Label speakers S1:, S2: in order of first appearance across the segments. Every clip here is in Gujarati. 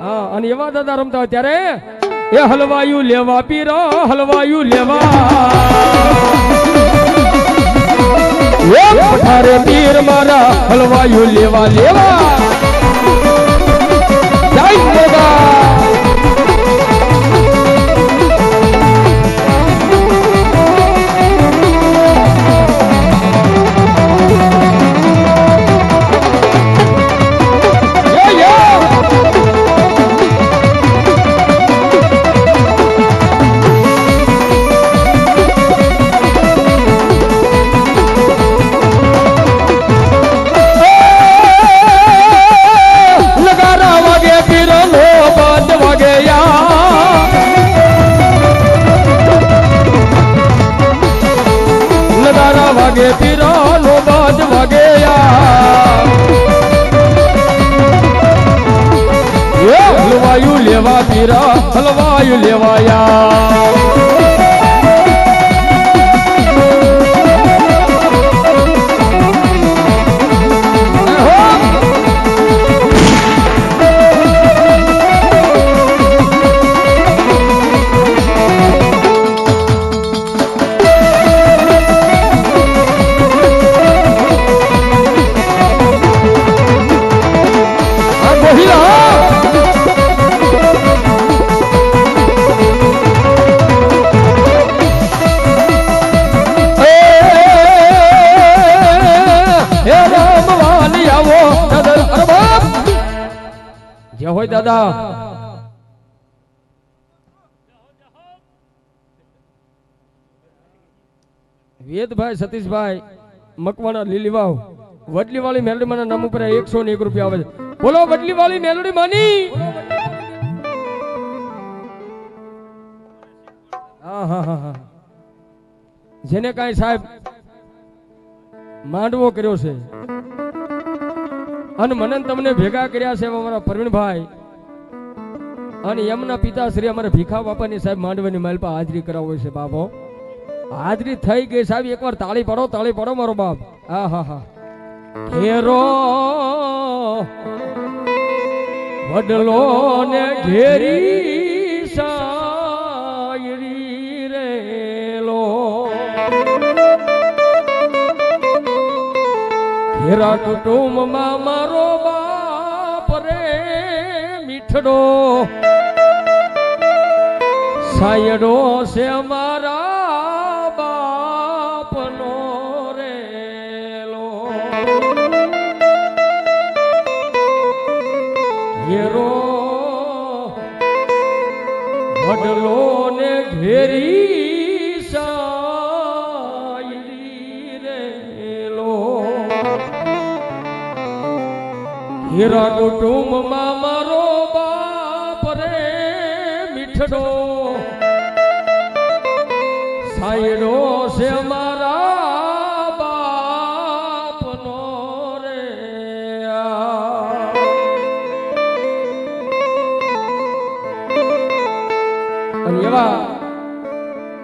S1: હા, અને એવા દાદા રમતા હોય ત્યારે એ હલવાયું લેવા પીરો, હલવાયું લેવા. પઠારે પીર મારા હલવાયું લેવા લેવા. જય હલવાયું લેવા પીરા હલવાયું લેવાયા. આ દાદા. વેદભાઈ, સતીશભાઈ, મકવાણા, લીલીવાવ. વડલી વાળી મેલડી માના નામ ઉપર એકસો ને એક રૂપિયા આવે છે. બોલો વડલી વાળી મેલડી માની. જેને કાંઈ સાહેબ માંડવો કર્યો છે. અને મને તમને ભેગા કર્યા છે અમારા પ્રવીણભાઈ. અને એમના પિતાશ્રી અમારે ભીખા બાપાની સાહેબ માંડવાની માલ પર હાજરી કરાવો છે, બાપો હાજરી થઈ ગઈ સાહેબ, એકવાર તાળી પડો તાળી પડો મારો બાપ. હા હા હા. ઘેરો વડલો ને ઘેરી સાયરી રેલો. ઘેરા કુટુંબ મારો મીઠડો સાયડો છે મારા બાપનો રેલો. ઘેરો વડલો ને ઘેરી હીરા કુટુંબમાં મીઠડો સાયડો છે મારા બાપનો રે આ. અને એવા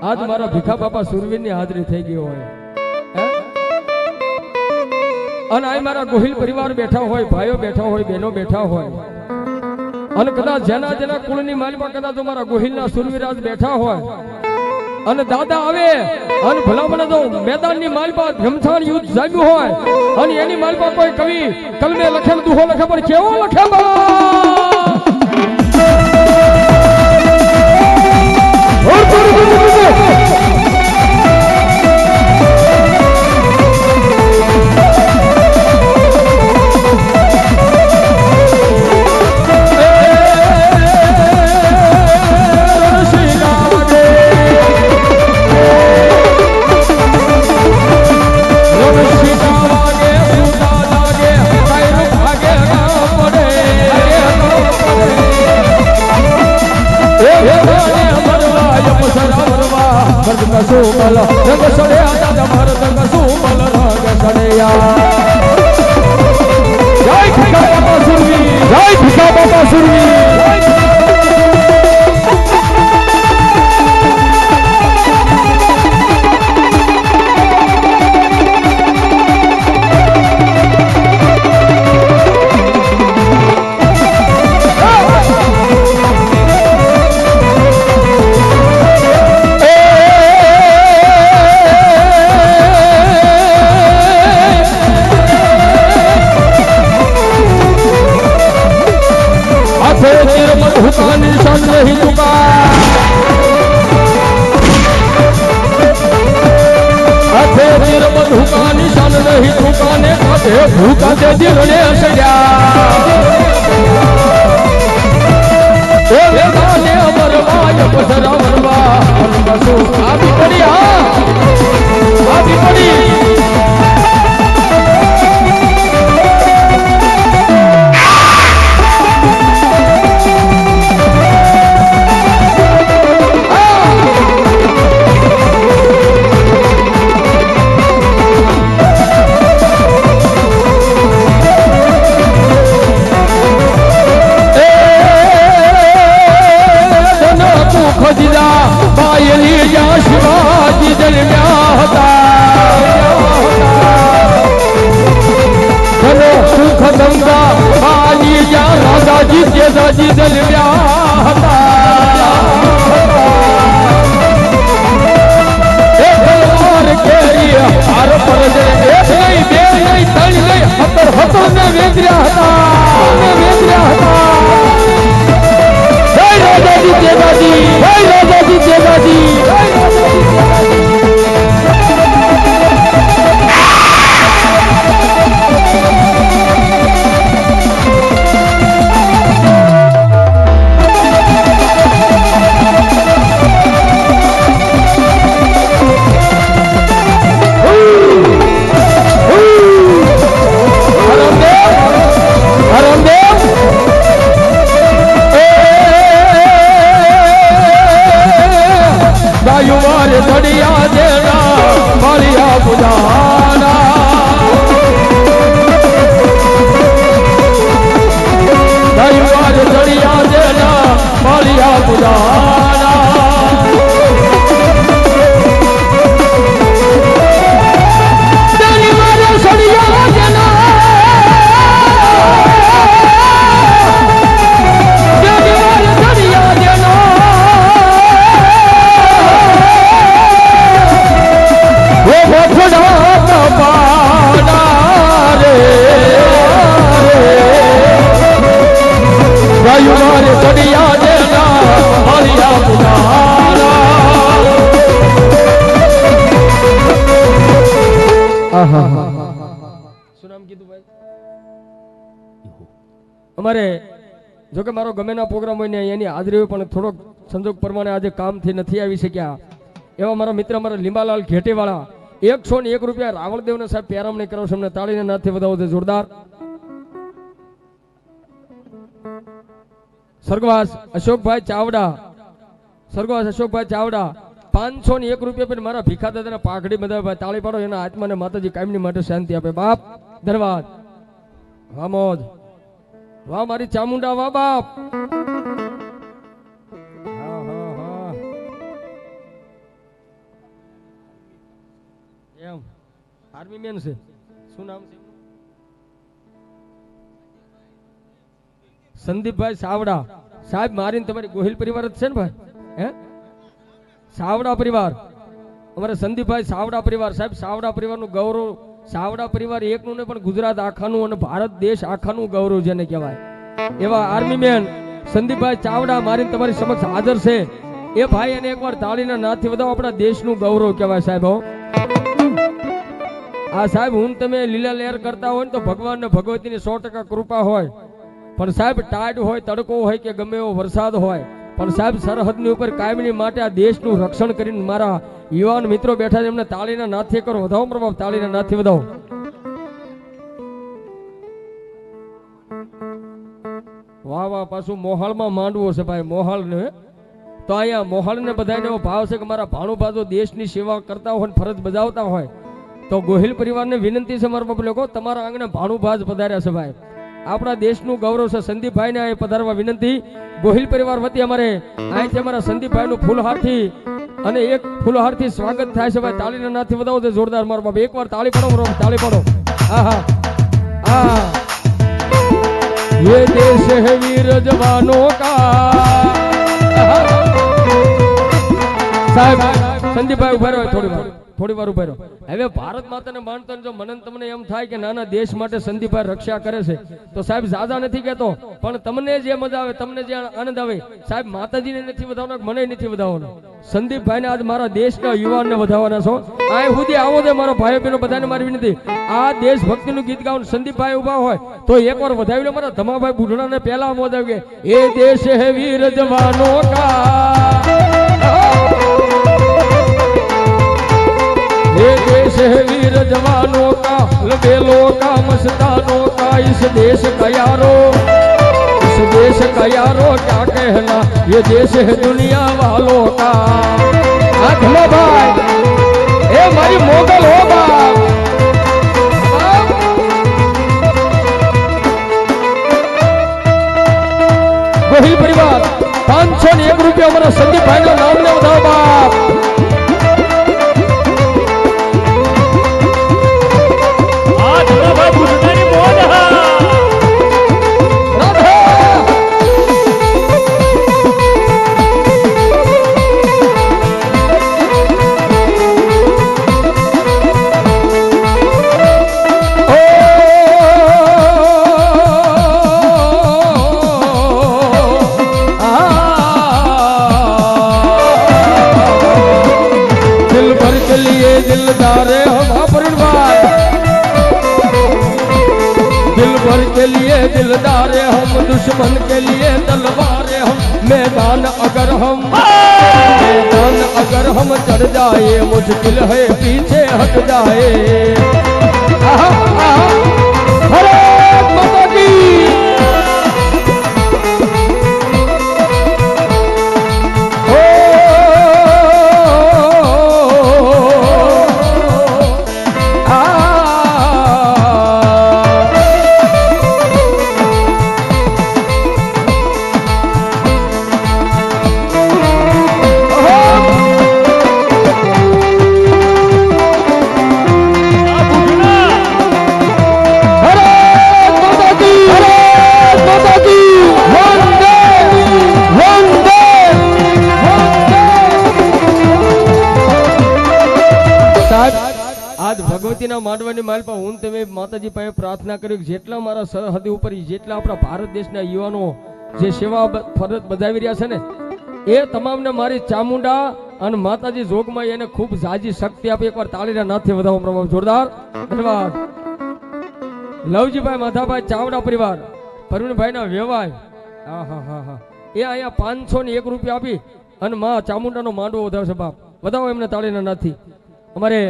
S1: આજ મારા ભીખા બાપા સુરવીરની હાજરી થઈ ગઈ હોય, હે? અને આ મારા ગોહિલ પરિવાર બેઠા હોય, ભાઈઓ બેઠા હોય, બહેનો બેઠા હોય અને કદાચ જેના જેના કુળની માલમાં કદાચ અમારા ગોહિલના સુરવીરાજ બેઠા હોય. અને દાદા આવે અને ભલામણ જો મેદાનની માલપા ઘમસાણ યુદ્ધ જામ્યું હોય અને એની માલપા કોઈ કવિ કલમે લખેલ દુહો લખે પણ કેવો લખે બા ને ભૂકા તે દિલને અસડ્યા એ વેદાને અમરવાય પથરા વરવા અનબસુ આવી પડી, હા. આવી પડી. ファッションのメ શું નામ કીધું ભાઈ? અમારે જો કે મારો ગમેના પ્રોગ્રામ હોય ને એની હાજરી પણ થોડોક સંજોગ પ્રમાણે આજે કામથી નથી આવી શક્યા. એવા મારા મિત્ર મારા લીંબાલાલ ઘેટેવાળા, એકસો ને એક રૂપિયા રાવણદેવને સાહેબ પેરામણી કરો છો અમને તાળીને નાથી વધાવો છે, જોરદાર. સ્વર્ગવાસ અશોકભાઈ ચાવડા. સ્વર્ગવાસ અશોકભાઈ ચાવડા. પાંચસો ને એક રૂપિયા પણ મારા ભીખા દાદાના પાઘડી બધા તાળી પાડો, એના આત્માને માતાજી કાયમની માટે શાંતિ આપે. બાપ ધન્યવાદ વાહ, મોજ. વાહ, મારી ચામુંડા, વાહ, બાપ. એમ. આર્મી મેન છે. શું નામ છે? સંદીપભાઈ સાવડા. સાહેબ, મારીને તમારી ગોહિલ પરિવાર જ છે ને ભાઈ? હે? સાવડા પરિવાર. અમારા સંદીપભાઈ સાવડા પરિવાર. સાહેબ, સાવડા પરિવારનું ગૌરવ, સાવડા પરિવાર એકનું ને પણ ગુજરાત આખાનું અને ભારત દેશ આખાનું ગૌરવ જેને કહેવાય. એવા આર્મી મેન સંદીપભાઈ ચાવડા મારીને તમારી સમક્ષ હાજર છે. એ ભાઈ એને એકવાર તાળીના નાથી વધાવો. આપણા દેશનું ગૌરવ કહેવાય સાહેબ આ સાહેબ, હું તમે લીલા લહેર કરતા હોય ને તો ભગવાન ને ભગવતીની સો ટકા કૃપા હોય. પણ સાહેબ, ટાઢ હોય, તડકો હોય કે ગમે એવો વરસાદ હોય પણ સાહેબ, સરહદની ઉપર કાયમની માટે આ દેશનું રક્ષણ કરીને મારા યુવાન મિત્રો બેઠા છે, એમને તાળીના નાથે કરો. વધાવો પ્રભાવ તાળીના નાથે વધાવો. વાહ વાહ, પાછું મોહાળમાં માંડવો છે ભાઈ મોહાળ ને તો અહીંયા મોહાળ ને બધાને એવો ભાવ છે કે મારા ભાણુભાજો દેશની સેવા કરતા હોય ફરજ બજાવતા હોય. તો ગોહિલ પરિવારને વિનંતી છે મારા બાપ લોકો, તમારા આંગણે ભાણુભાજ પધાર્યા છે ભાઈ. આપણા દેશનું ગૌરવ છે સંદીપભાઈને અહીં પધારવા વિનંતી ગોહિલ પરિવાર વતી અમારે અહીંથી અમારા સંદીપભાઈનું ફૂલહારથી અને એક ફૂલહારથી સ્વાગત થાય છે ભાઈ તાળીના નાથી વધાવો છે જોરદાર મારો બાપ એકવાર તાળી પાડો મારો બાપ, તાળી પાડો હા હા હા ये देश है वीर जवानों का સાહેબ સંદીપભાઈ ઉભા રહો થોડી વાર થોડી વાર ઊભા રહ્યો હવે ભારત માતાને માનતા જો મનન તમને એમ થાય કે નાના દેશ માટે સંદીપભાઈ રક્ષા કરે છે, તો સાહેબ ઝાઝા નથી કહેતો, પણ તમને જે મજા આવે, તમને જે આનંદ આવે, સાહેબ માતાજીને નથી વધાવવાનો, મને નથી વધાવવાનો. સંદીપભાઈને આજ મારા દેશના યુવાનને વધાવવાના છો. આ સુધી આવો છે મારો ભાઈઓ બહેનો બધાને મારી વિનંતી, આ દેશભક્તિનું ગીત ગાઉન સંદીપભાઈ ઊભા હોય, તો એકવાર વધાવી લો મારા ધમાભાઈ બુઢડાને પહેલા મોજ આવી એ દેશ હે વીર જવાનો કા देश है वीर जवानों का, लबेलों का, मस्तानों का, इस देश का यारो। इस देश का यारो क्या कहना, ये देश है दुनिया वालों का। अखलो भाई ए मारी मोगल हो बाप। परिवार पाँच सौ एक रुपया हमारा संदीप भाई का नाम ने बताओ बाप। अगर हम चढ़ जाए मुश्किल है पीछे हट जाए માંડવાની માલ પર હું તમે માતાજી પાસે પ્રાર્થના કરી જેટલા મારા સરહદી ઉપર, જેટલા આપણા ભારત દેશના યુવાનો જે સેવા ફરજ બજાવી રહ્યા છે ને, એ તમામને મારી ચામુંડા અને માતાજી જોગમાં એને ખૂબ જાજી શક્તિ આપી. એકવાર તાળીના નાથે વધાવો પ્રમાણ જોરદાર. ધન્યવાદ. લવજીભાઈ માધાભાઈ ચાવડા પરિવાર પરવીણભાઈના વ્યવહાર એ અહીંયા પાંચસો ને એક રૂપિયા આપી અને માં ચામુંડાનો માંડવો વધારશે બાપ. વધાવો એમને તાળીના નાથી અમારે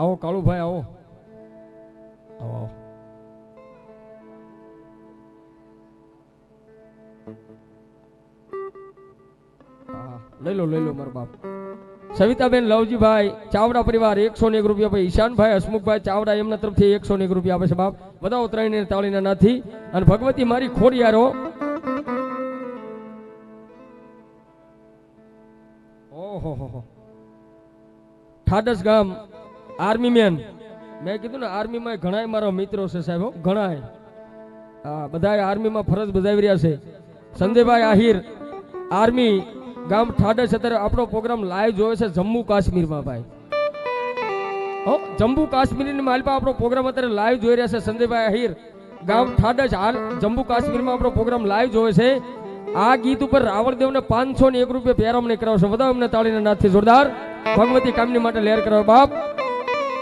S1: આવો કાળુભાઈ આવો. આવો આવો. લઈ લો લઈ લો મારો બાપ. સવિતાબેન લવજીભાઈ, ચાવડા પરિવાર, એકસો ને એક રૂપિયા ભાઈ. ઈશાનભાઈ, હસમુખભાઈ, ચાવડા એમના તરફથી એકસો ને એક રૂપિયા આપે છે બાપ. બધાઓ ત્રણ તાળીના નથી. અને ભગવતી મારી ખોડિયારો. ઓહો ઠાડસ ગામ. આર્મી મેન મેં કીધું ને આર્મીમાં ઘણા મારા મિત્રો છે સાહેબ ઘણા હા બધા આર્મીમાં ફરજ બજાવી રહ્યા છે. સંજયભાઈ આહિર આર્મી ગામ ઠાડે છે, ત્યારે આપણો પ્રોગ્રામ લાઈવ જોવે છે જમ્મુ કાશ્મીરમાં ભાઈ. હો, જમ્મુ કાશ્મીરની માલપા આપણો પ્રોગ્રામ અત્યારે લાઈવ જોઈ રહ્યા છે સંજયભાઈ આહિર. ગામ ઠાડસ હાલ જમ્મુ કાશ્મીરમાં આપણો પ્રોગ્રામ લાઈવ જોવે છે. આ ગીત ઉપર રાવણદેવને પાંચસો ને એક રૂપિયા પેરામણી કરાવશે. બધા અમને તાળીના નાથથી જોરદાર. ભગવતી કામની માટે લહેર કરાવો બાપ.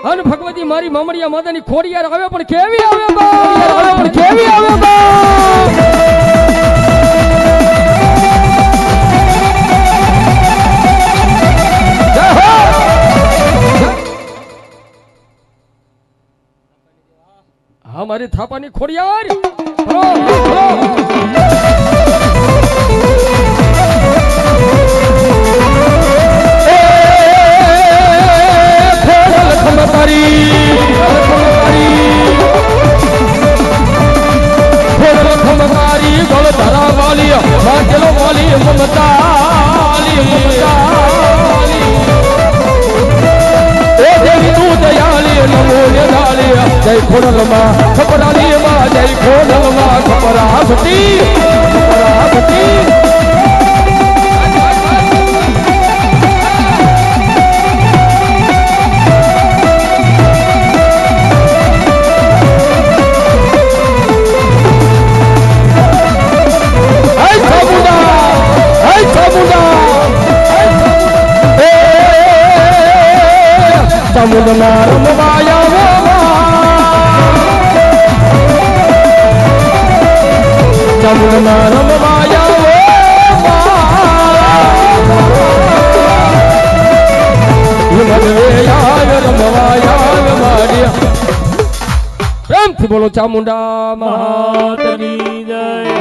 S1: અને ભગવતી મારી મામડિયા માતાની ખોડિયાર આવે પણ કેવી આવે આવે પણ કેવી આવે હા! મારી થાપાની ખોડિયાર! વાંચેલો વાલી, મમતાલી, મમતાલી. એ દેવી તું દયાળી, નમો નિરાળી, જય ખોડલમાં, ખપરાલીમાં, જય ખોડલમાં, ખપરાસતી, ખપરાસતી. ચામુંડમાં રમવાયા ચામુંડમાં રમવાયા પ્રેમથી બોલો ચામુંડા મહા
S2: માતની